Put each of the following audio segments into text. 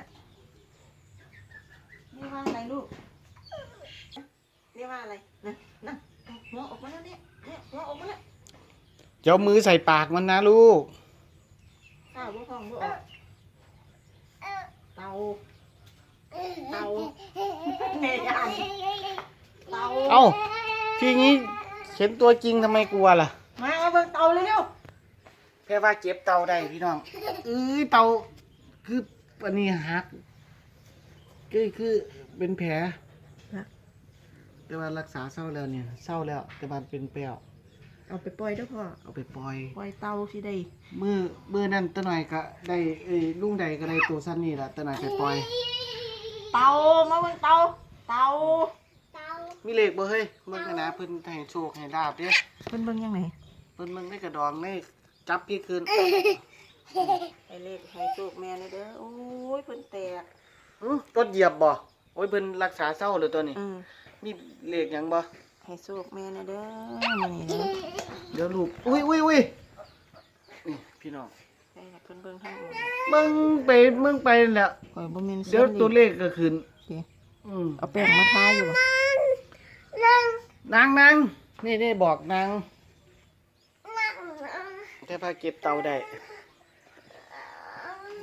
น่ะเรียกว่าอะไรลูกเรียกว่าอะไรนะนะหัวออกมาแล้วเนี่ยเนี่ยหัวออกมาแล้วเจ้ามือใส่ปากมันนะลูกข้าวบุ้งทองบุ้งออกเตาเตาเมยานเตาเอ้าทีนี้เห็นตัวจริงทำไมกลัวล่ะ มาเอาเบิ่งเตาเร็วแค่ว่าเจ็บเตาได้พี่น้องเอ้ยเตาคือ อันนี้หักคือคือเป็นแผลแต่ว่ารักษาเศร้าแล้วเนี่ยเศร้าแล้ว แต่มันเป็นแป้วๆเอาไปปล่อยเด้อพ่อเอาไปปล่อยปล่อยเตาสิได้มือมือนั่นตะหน่อยก็ได้เอ้ยลุงใดก็ได้ตัวสั้นนี่ละตะหน่อยไปปล่อย เตามาเบิ่งเตาเตามีเลขบ่เฮ้ยเบิ่งกันนะเพิ่นให้โชคให้ลาบเด้เพิ่นเบิ่งยังไงเพิ่นเบิ่งได้กระดองได้จับพี่คืน ให้เลขให้โชคแม่เลยเด้อโอ้ยเพิ่นแตกอื้อรถเหยียบบ่โอ้ยเพิ่นรักษาเศร้าเลยตัวนี้ อืมมีเลขหยังบ่ให้โชคแม่นะเด้อมื้อนี้เด้อเดี๋ยวลูกอุ้ยอุ้ยอุ้ยนี่พี่น้องให้เพิ่นเบิ่งทางอื่นมึงไปมึงไปนั่นแหละข่อยบ่แม่นเดี๋ยวตัวเลขก็ขึ้นโอเคอืมเอาแป้งมาทาอยู่บ่นางนางนี่นี่บอกนางแต่พาเก็บเตาได้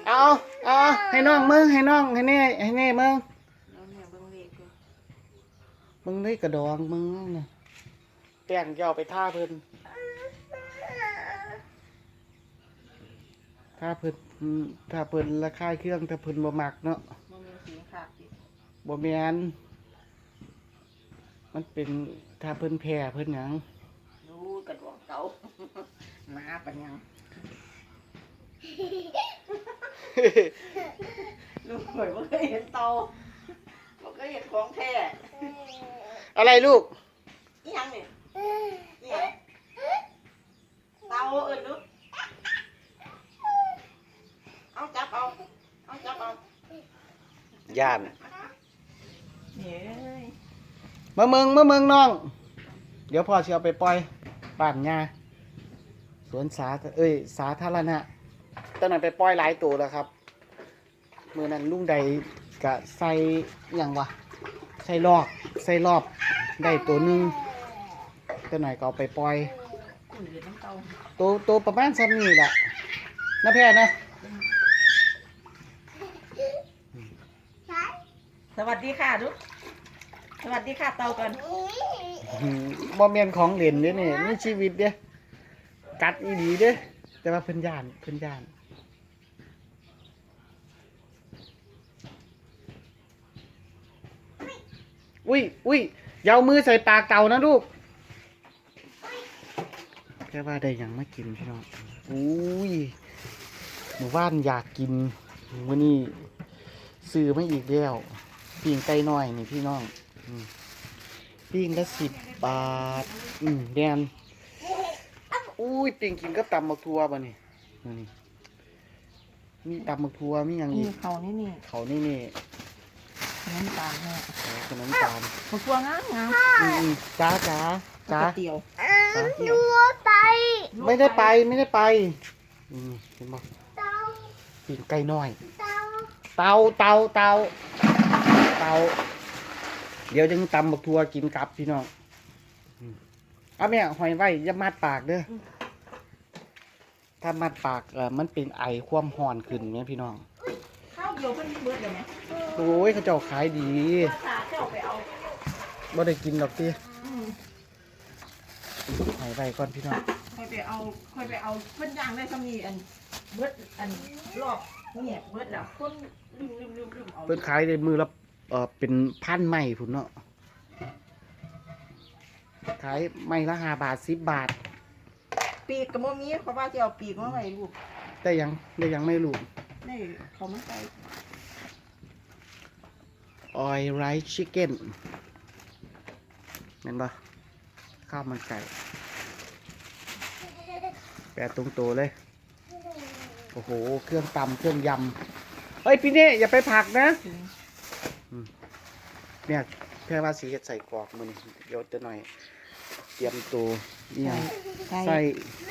เอาเอาให้น้องมึงให้น้องให้แน่ให้แน่มึงแล้วแม่เบิ่งเลขอยู่มึงได้กระดองมึงนั่นน่ะแป้งจะเอาไปท่าเพิ่นท่าเพิ่นอืมถ้าเพิ่นราคายเครื่องถ้าเพิ่นบ่มักเนาะบ่แม่นสีขาดติบ่แม่นมันเป็นถ้าเพิ่นแพ้เพิ่นหยังดูกระดวงเตามาปัญญัง ลูกข่อยบ่เคยเห็นเตาบ่เคยเห็นของแท้อะไรลูกอีหยังนี่อีหยังเตาเอิ้นลูกเอาจับเอาเอาจับเอาย่านเฮ้ยมาเมืองมาเมืองน้อง เดี๋ยวพ่อสิเอาไปปล่อยบ้านยาสวนสาเอ้ยสาธารณะ ตอนนั้นไปปล่อยหลายตัวแล้วครับมือนั้นลุงใดกะใส่หยังวะใส่ลอกใส่รอบได้ตัวหนึงตัวไหนก็เอาไปปล่อยกุ่นเหลือน้ำเตาตัวตัวประมาณซ้ำนี่แหละนะแพทย์นะ สวัสดีค่ะลูกสวัสดีค่ะเตากันอืมบ่แม่นของเล่นเด้นี่นี่ชีวิตเด้กัดอีดีเด้แต่ว่าเพิ่นย่านเพิ่นย่าน อุ้ยอุ้ยอย่าเอามือใส่ปากเต่านะลูกแค่ว่าได้หยังมากินพี่น้องอุ้ยหมู่บ้านอยากกินวันนี้ซื้อมาอีกแล้วปิ่งไก่น้อยนี่พี่น้องอืมปิ่งละสิบบาท อืมแดนอุ้ยปิ่งกินก็ตำมักทัวบ่นี่นี่ มีตำมักทัวมีอย่างนี่อีกเขานี่นี่เขานี่นี่ น้ำตาลแม่โอ้ขนมตาลมะพร้าวงามงามอืมๆจ้าจ้าจ้าเตี๋ยวจ้าเตี๋ยวไม่ได้ไปไม่ได้ไปอืมเห็นบอกปิ่งไก่น้อย เตาเตาเตาเตาเดี๋ยวจะตำบักทัวกินกับพี่น้องอืมเอาแม่หอยไว้อย่ามัดปากเด้อถ้ามัดปากเออมันเป็นไอความห่อนขึ้นเนี่ยพี่น้อง ข้าวเดียวเพิ่นเบิดเลยไหมโอ้ยเขาเจ้าขายดีภาษาเจ้าไปเอาบ่ได้กินดอกตีอืมหอยไว้ก่อนพี่น้องค่อยไปเอาค่อยไปเอาเพิ่นย่างได้ซำนี้อันเบิดอันรอบเนี่ยเบิดแล้วคนลืมลืมลืมลืมเอาเพิ่นขายได้มือละเออเป็นพันไม้พุ่นเนาะขายไม้ละห้าบาทสิบบาท ปีกก็บ่มีเพราะว่าสิเอาปีกมาไว้ลูกได้ยังได้ยังไม่รู้ ได้เขามาใส่ออยไรชิคเก้นเห็นปะข้าวมันไก่แปะตรงตัวเลย โอ้โห เครื่องตำเครื่องยำเฮ้ย พี่เน่อย่าไปผักนะถึงเนี่ยแค่ว่าสีเห็ดใส่กรอกมันเดี๋ยวจะหน่อย เตรียมตัวนี่ยังใส่ใส่แม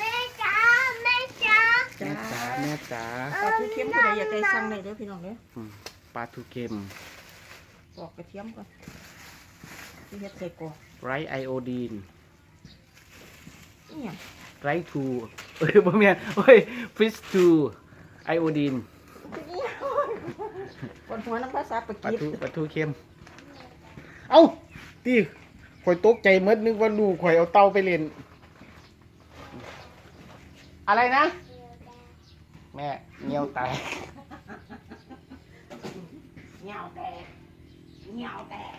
่จ๋า แม่จ๋าแม่จ๋าแม่จ๋าปลาทูเค็มผู้ใดอยากได้สั่งได้เด้อพี่น้องเด้ออืมปลาทูเค็มปอกกระเทียมก่อนที่เฮ็ดใส่กรอกไรไอโอดีนนี่หยังไรทูเอ้ยบ่แม่นเอ้ยฟิสทูไอโอดีนคนหัวน้ำภาษาปาปลากีทูปลาทูเค็ม เอ้าตีข่อยตกใจเมดนึกว่าลูกข่อยเอาเตาไปเล่น อะไรนะ แม่เงียวตายเหงาแตกเหงาแตก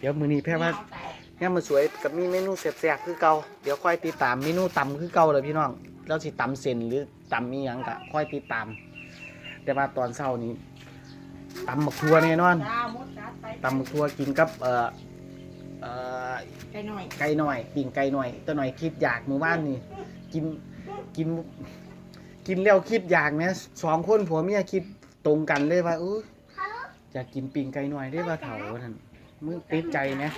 เดี๋ยวมือนี้แพ่ว่าเหงาแตกเนี่ยมันสวยกับมีเมนูแซ่บๆคือเก่าเดี๋ยวค่อยติดตามเมนูตำคือเก่าเลยพี่น้องแล้วสิตำเส้นหรือตำมีหยังกะค่อยติดตาม แต่ว่าตอนเช้านี้ตำหมกทัวแน่นอนดาวมดกัดไปตำหมกทัวกินกับเอ่อเอ่อไก่หน่อยไก่หน่อยปิ่งไก่หน่อยตัวหน่อยคิดอยากหมู่บ้านนี่กินกิน กินแล้วคิดอยากนะสองคนผัวเมียคิดตรงกันเลยว่าเอออยากกินปิ่งไก่หน่อยได้ว่าเถาท่านมึงติดใจนะ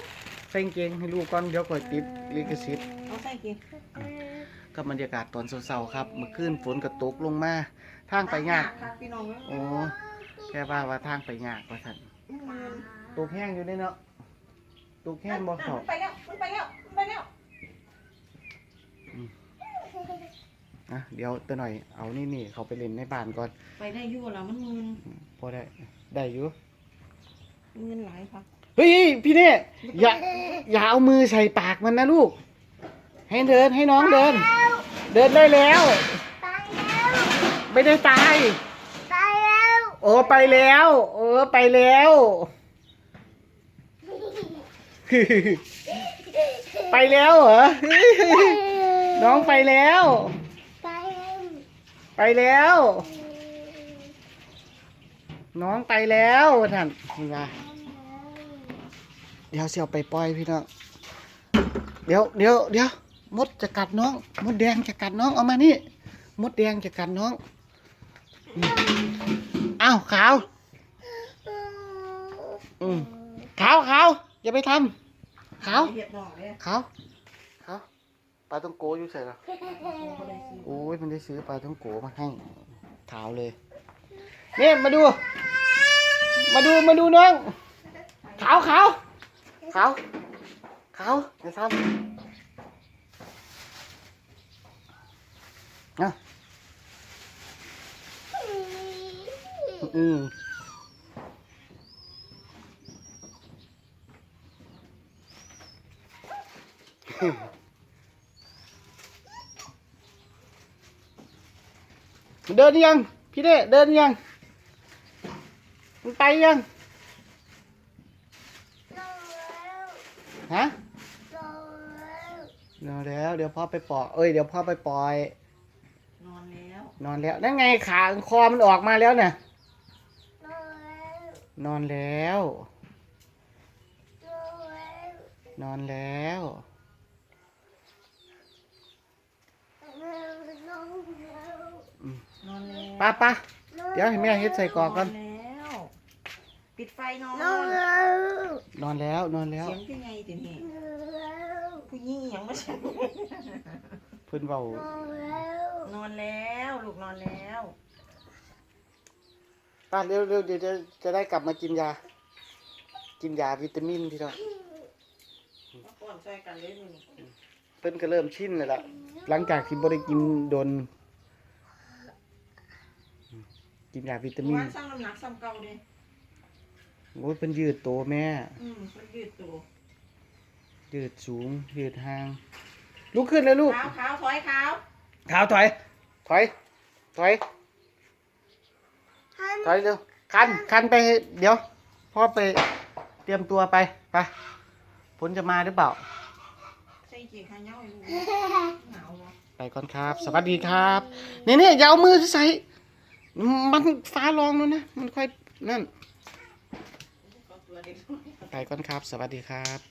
ใส่กางเกงให้ลูกก่อนเดี๋ยวก่อยติดลิขสิทธิ์เอาใส่กินกับบรรยากาศตอนเช้าๆครับเมื่อคืนฝนกระตกลงมาทางไปยากครับพี่น้องโอ้แค่ว่าว่าทางไปยากว่าท่านอืมตกแห้งอยู่เด้เนาะตกแห้งบ่เขามันไปแล้วมันไปแล้วมันไปแล้ว อะเดี๋ยวตัวหน่อยเอานี่นี่เขาไปเล่นในบ้านก่อน ไปได้อยู่แล้วมันมึนพอได้ได้อยู่มึนหลายครับเฮ้ยพี่เนี่ยอย่าอย่าเอามือใส่ปากมันนะลูก ให้เดินให้น้องเดิน เดินได้แล้วไปแล้วไม่ได้ตายไปแล้วโอ้ไปแล้ว เออไปแล้ว ไปแล้วเหรอ น้องไปแล้วไปแล้ว ไปแล้ว น้องไปแล้วท่านนี่ว่าเดี๋ยวเสียวไปปล่อยพี่น้องเดี๋ยวเดี๋ยวเดี๋ยวมดจะกัดน้อง มดแดงจะกัดน้องเอามานี่ มดแดงจะกัดน้องอ้าวขาวอืมขาวขาวอย่าไปทำขาวขาว ปลาต้องโกอยู่ใส่หรอบ่ได้ซื้อโอ้ยมันได้ซื้อปลาต้องโกมาให้ขาวเลยเนี่ยมาดู มาดูมาดูน้องขาวขาวขาวขาวอย่าทำนะอืม เดินยัง พี่เด้เดินยังมันไปยังฮะนอนแล้ว เดี๋ยวพ่อไปปล่อยเอ้ยเดี๋ยวพ่อไปปล่อย นอนแล้ว นอนแล้วนั่นไงขาคอมันออกมาแล้วเนี่ยนอนแล้ว นอนแล้วนอนแล้ว ป้าป้าเดี๋ยวให้แม่เฮ็ดใส่กรอกก่อนนแล้วปิดไฟนอนนอนแล้วนอนแล้วเสียงเป็นไงตินี่ผู้หญิงอหยังไม่ใช่เพิ่นเว้านอนแล้วลูกนอนแล้วป้าเร็วเร็วเดี๋ยวจะจะได้กลับมากินยา กินยาวิตามินพี่น้องมาก่อนช่วยกันเลยนี่เพิ่นก็เริ่มชินเลยล่ะหลังจากที่บ่ได้กินโดน กินยาวิตามินว่าสร้างน้ำหนักซ้ำเก่าเด้โอ้ยเพิ่นยืดโตแม่ อืมมันยืดตัวยืดสูง ยืดห่าง ลุกขึ้นเลยลูกขาวขาวถอยขาวขาวถอย ถอย ถอยถอยเร็ว คัน คันไป เดี๋ยว พ่อไปเตรียมตัวไป ไปผลจะมาหรือเปล่า ใส่เกียร์ขายาวอยู่หนาววะ ไปก่อนครับ สวัสดีครับ นี่นี่อย่าเอามือใส่ มันฟ้าร้องแล้วนะ มันค่อยนั่น ไปก่อนครับ สวัสดีครับ